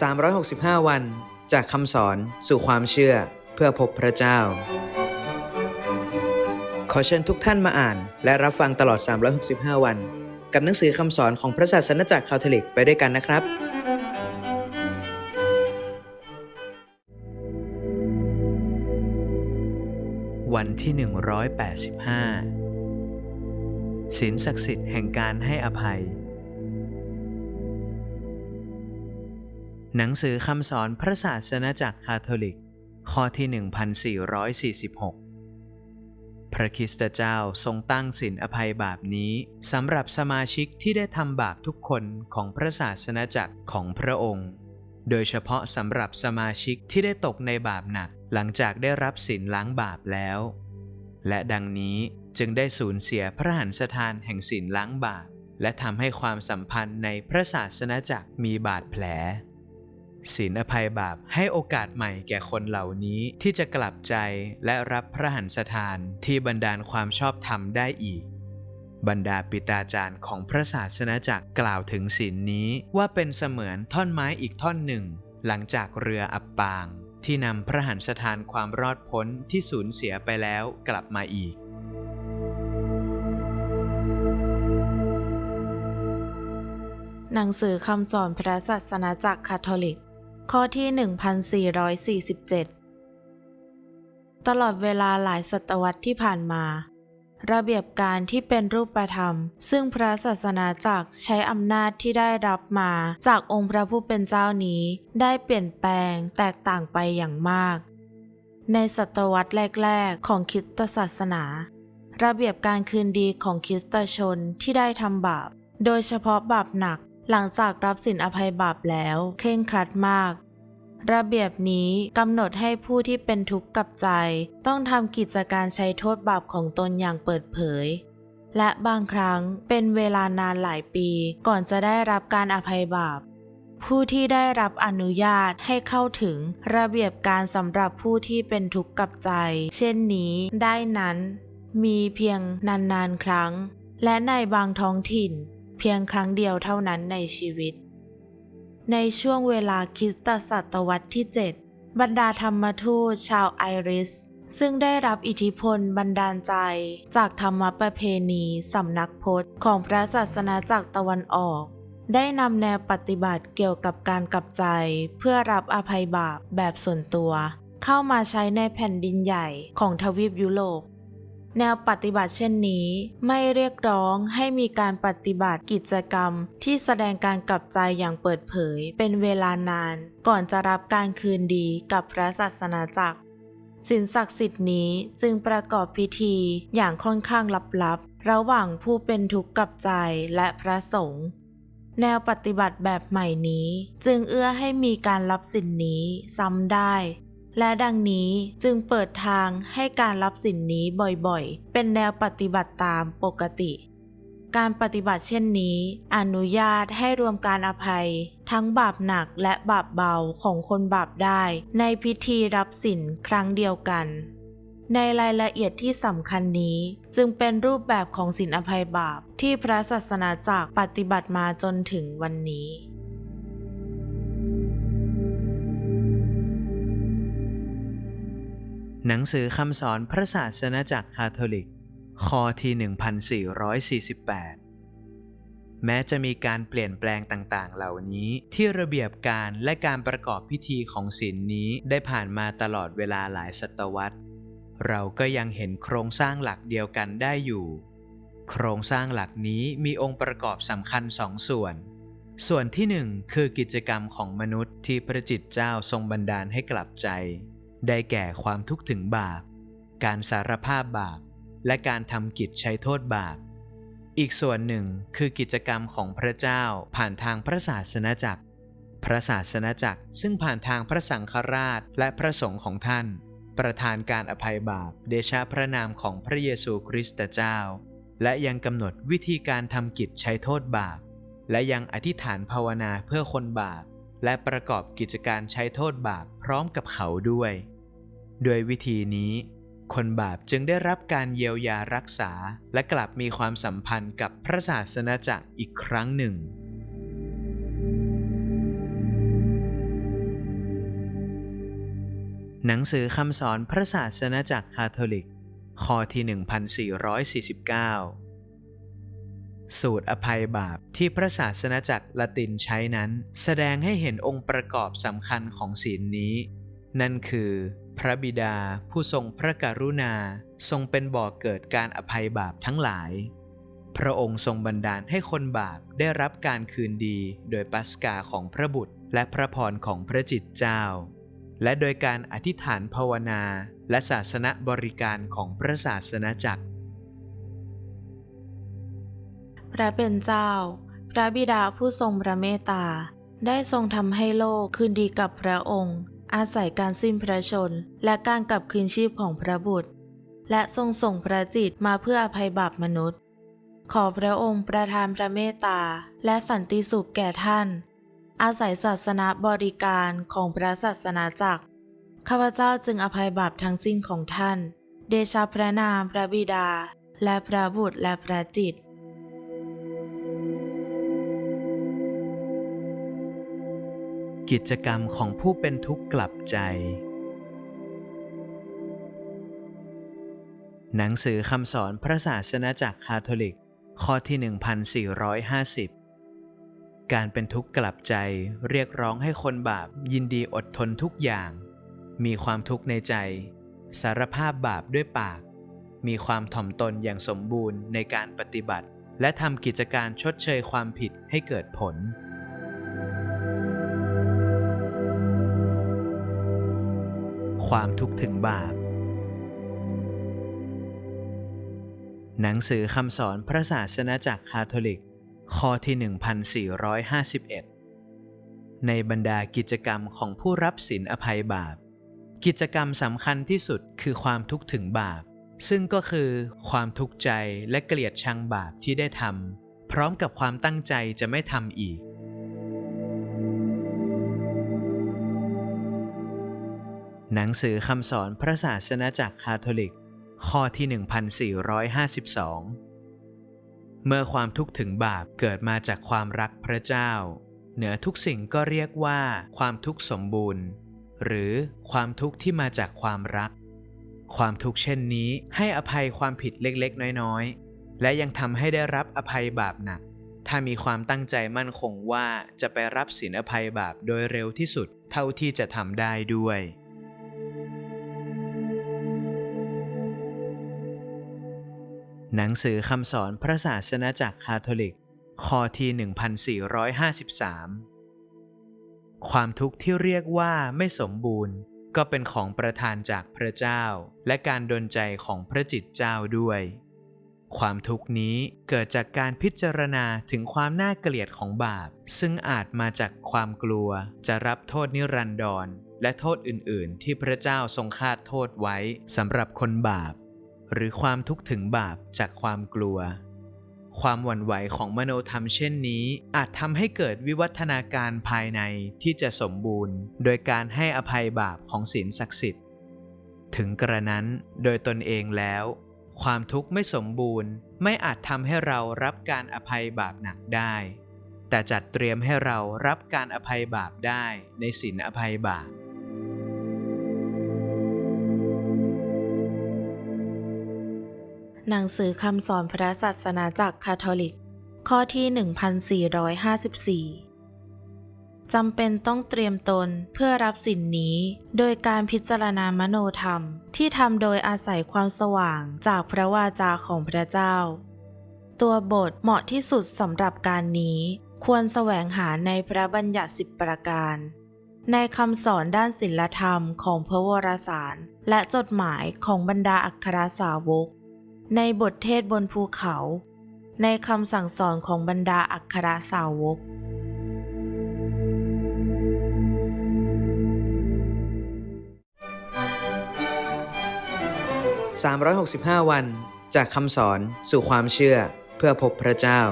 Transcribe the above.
365 วัน จากคำสอนสู่ความเชื่อเพื่อพบพระเจ้า ขอเชิญทุกท่านมาอ่าน และรับฟังตลอด 365 วัน กับหนังสือคำสอนของพระศาสนจักรคาทอลิกไปด้วยกันนะครับ วันที่ 185ศีลศักดิ์สิทธิ์แห่งการให้อภัย หนังสือคำสอนพระศาสนจักรคาทอลิก ข้อที่ 1446 พระคริสตเจ้าทรงตั้งศีลอภัยบาปนี้สำหรับสมาชิกที่ได้ทำบาปทุกคนของพระศาสนจักรของพระองค์ โดยเฉพาะสำหรับสมาชิกที่ได้ตกในบาปหนักหลังจากได้รับศีลล้างบาปแล้ว และดังนี้จึงได้สูญเสียพระหันสถานแห่งศีลล้างบาปและทำให้ความสัมพันธ์ในพระศาสนจักรมีบาดแผล ศีลอภัยบาปให้โอกาสใหม่แก่คนเหล่านี้ที่จะกลับใจและรับพระหันสถานที่บันดาลความชอบธรรมได้อีก บรรดาปิตาจารย์ของพระศาสนาจักรกล่าวถึงศีลนี้ว่าเป็นเสมือนท่อนไม้อีกท่อนหนึ่ง หลังจากเรืออับปาง ที่นำพระหันสถานความรอดพ้นที่สูญเสียไปแล้วกลับมาอีกหนังสือคำสอนพระศาสนาจักรคาทอลิก ข้อที่ 1447 ตลอดเวลาหลายศตวรรษที่ผ่านมา ระเบียบการที่เป็นรูปธรรม ซึ่งพระศาสนาจักรใช้อำนาจที่ได้รับมาจากองค์พระผู้เป็นเจ้านี้ ได้เปลี่ยนแปลงแตกต่างไปอย่างมาก ในศตวรรษแรก ๆ ของคริสตศาสนา ระเบียบการคืนดีของคริสตชนที่ได้ทำบาป โดยเฉพาะบาปหนัก หลังจากรับสินอภัยบาปแล้วเคร่งครัดมาก ระเบียบนี้กำหนดให้ผู้ที่เป็นทุกข์กับใจ ต้องทำกิจการใช้โทษบาปของตนอย่างเปิดเผย และบางครั้งเป็นเวลานานหลายปีก่อนจะได้รับการอภัยบาปผู้ที่ได้รับอนุญาตให้เข้าถึงระเบียบการสำหรับผู้ที่เป็นทุกข์กับใจ เช่นนี้ได้นั้น มีเพียงนานๆครั้ง และในบางท้องถิ่น พียงครั้งเดียวเท่านั้นในชีวิต ในช่วงเวลาคริสตศตวรรษที่ 7 บรรดาธรรมทูตชาวไอริส ซึ่งได้รับอิทธิพลบันดาลใจ จากธรรมประเพณีสำนักพจน์ของพระศาสนาจากตะวันออก ได้นำแนวปฏิบัติเกี่ยวกับการกลับใจ เพื่อรับอภัยบาปแบบส่วนตัว เข้ามาใช้ในแผ่นดินใหญ่ของทวีปยุโรป แนวปฏิบัติเช่นนี้ ไม่เรียกร้องให้มีการปฏิบัติกิจกรรม ที่แสดงการกลับใจอย่างเปิดเผย เป็นเวลานาน ก่อนจะรับการคืนดีกับพระศาสนาจักรสินศักดิ์สิทธิ์นี้จึงประกอบพิธีอย่างค่อนข้างลับๆ ระหว่างผู้เป็นทุกข์กับใจและพระสงฆ์แนวปฏิบัติแบบใหม่นี้ จึงเอื้อให้มีการรับสินนี้ซ้ำได้ และดังนี้จึงเปิดทางให้การรับสินนี้บ่อยๆ เป็นแนวปฏิบัติตามปกติ การปฏิบัติเช่นนี้ อนุญาตให้รวมการอภัย ทั้งบาปหนักและบาปเบาของคนบาปได้ ในพิธีรับสินครั้งเดียวกัน ในรายละเอียดที่สำคัญนี้จึงเป็นรูปแบบของสินอภัยบาปที่พระศาสนาจักรปฏิบัติมาจนถึงวันนี้ หนังสือคำสอนพระศาสนาจักรคาทอลิกข้อที่ 1448 แม้จะมีการเปลี่ยนแปลงต่างๆ เหล่านี้ที่ระเบียบการและการประกอบพิธีของศีลนี้ได้ผ่านมาตลอดเวลาหลายศตวรรษ เราก็ยังเห็นโครงสร้างหลักเดียวกันได้อยู่ โครงสร้างหลักนี้มีองค์ประกอบสำคัญสองส่วนส่วนที่หนึ่งคือกิจกรรมของมนุษย์ที่พระจิตเจ้าทรงบันดาลให้กลับใจ ได้แก่ความทุกข์ถึงบาป การสารภาพบาป และการทำกิจใช้โทษบาป อีกส่วนหนึ่งคือกิจกรรมของพระเจ้าผ่านทางพระศาสนาจักร พระศาสนาจักรซึ่งผ่านทางพระสังฆราชและพระสงฆ์ของท่าน ประทานการอภัยบาปเดชะพระนามของพระเยซูคริสต์เจ้า และยังกำหนดวิธีการทำกิจใช้โทษบาป และยังอธิษฐานภาวนาเพื่อคนบาป และประกอบกิจการใช้โทษบาปพร้อมกับเขาด้วย โดยวิธีนี้ คนบาปจึงได้รับการเยียวยารักษา และกลับมีความสัมพันธ์กับพระศาสนาจักรอีกครั้งหนึ่ง หนังสือคำสอนพระศาสนาจักรคาทอลิก ข้อที่ 1449 สูตรอภัยบาปที่พระศาสนาจักรละตินใช้นั้น แสดงให้เห็นองค์ประกอบสำคัญของศีลนี้ นั่นคือ พระบิดาผู้ทรงพระกรุณา ทรงเป็นบ่อกเกิดการอภัยบาปทั้งหลาย พระองค์ทรงบันดาลให้คนบาปได้รับการคืนดีโดยปัสกาของพระบุตร และพระพรของพระจิตเจ้า และโดยการอธิษฐานภาวนาและศาสนบริการของพระศาสนาจักร พระเป็นเจ้า พระบิดาผู้ทรงพระเมตตา ได้ทรงทำให้โลกคืนดีกับพระองค์ อาศัยการสิ้นพระชน และการกลับคืนชีพของพระบุตร และทรงส่งพระจิตมาเพื่ออภัยบาปมนุษย์ ขอพระองค์ประทานพระเมตตา และสันติสุขแก่ท่าน อาศัยศาสนาบริการของพระศาสนาจักรข้าพเจ้าจึงอภัยบาปทั้งสิ้นของท่าน เดชะพระนามพระบิดา และพระบุตรและพระจิต กิจกรรมของผู้เป็นทุกข์กลับใจ หนังสือคำสอนพระศาสนาจักรคาทอลิก ข้อที่ 1450 การเป็นทุกข์กลับใจเรียกร้องให้คนบาปยินดีอดทนทุกอย่าง มีความทุกข์ในใจ สารภาพบาปด้วยปาก มีความถ่อมตนอย่างสมบูรณ์ในการปฏิบัติ และทำกิจการชดเชยความผิดให้เกิดผล ความทุกข์ถึงบาป หนังสือคำสอนพระศาสนาจักรคาทอลิก ข้อที่ 1451 ในบรรดากิจกรรมของผู้รับศีลอภัยบาป กิจกรรมสำคัญที่สุดคือความทุกข์ถึงบาป ซึ่งก็คือความทุกข์ใจและเกลียดชังบาปที่ได้ทำพร้อมกับความตั้งใจจะไม่ทำอีก หนังสือคำสอนพระศาสนาจักรคาทอลิก ข้อที่ 1452 เมื่อความทุกข์ถึงบาปเกิดมาจากความรักพระเจ้า เหนือทุกสิ่งก็เรียกว่าความทุกข์สมบูรณ์ หรือความทุกข์ที่มาจากความรัก ความทุกข์เช่นนี้ให้อภัยความผิดเล็กๆ น้อยๆ และยังทำให้ได้รับอภัยบาปหนัก ถ้ามีความตั้งใจมั่นคงว่าจะไปรับศีลอภัยบาปโดยเร็วที่สุดเท่าที่จะทำได้ด้วย หนังสือคำสอนพระศาสนาจักรคาทอลิกข้อที่1453 ความทุกข์ที่เรียกว่าไม่สมบูรณ์ ก็เป็นของประทานจากพระเจ้า และการดลใจของพระจิตเจ้าด้วย ความทุกข์นี้เกิดจากการพิจารณาถึงความน่าเกลียดของบาป ซึ่งอาจมาจากความกลัว จะรับโทษนิรันดรและโทษอื่น ๆ ที่พระเจ้าทรงคาดโทษไว้สำหรับคนบาป หรือความทุกข์ถึงบาปจากความกลัว ความหวั่นไหวของมโนธรรมเช่นนี้ อาจทำให้เกิดวิวัฒนาการภายในที่จะสมบูรณ์ โดยการให้อภัยบาปของศีลศักดิ์สิทธิ์ ถึงกระนั้นโดยตนเองแล้ว ความทุกข์ไม่สมบูรณ์ ไม่อาจทำให้เรารับการอภัยบาปหนักได้ แต่จัดเตรียมให้เรารับการอภัยบาปได้ในศีลอภัยบาป หนังสือคำสอนพระศาสนาจักคาทอลิก ข้อที่ 1454 จำเป็นต้องเตรียมตนเพื่อรับสินนี้ โดยการพิจารณามโนธรรม ที่ทำโดยอาศัยความสว่างจากพระวาจาของพระเจ้า ตัวบทเหมาะที่สุดสำหรับการนี้ ควรแสวงหาในพระบัญญัติสิบประการ ในคำสอนด้านศิลธรรมของพระวรสาร และจดหมายของบรรดาอัครสาวก ในบทเทศบนภูเขา ในคำสั่งสอนของบรรดาอัครสาวก 365 วัน จากคำสอนสู่ความเชื่อเพื่อพบพระเจ้า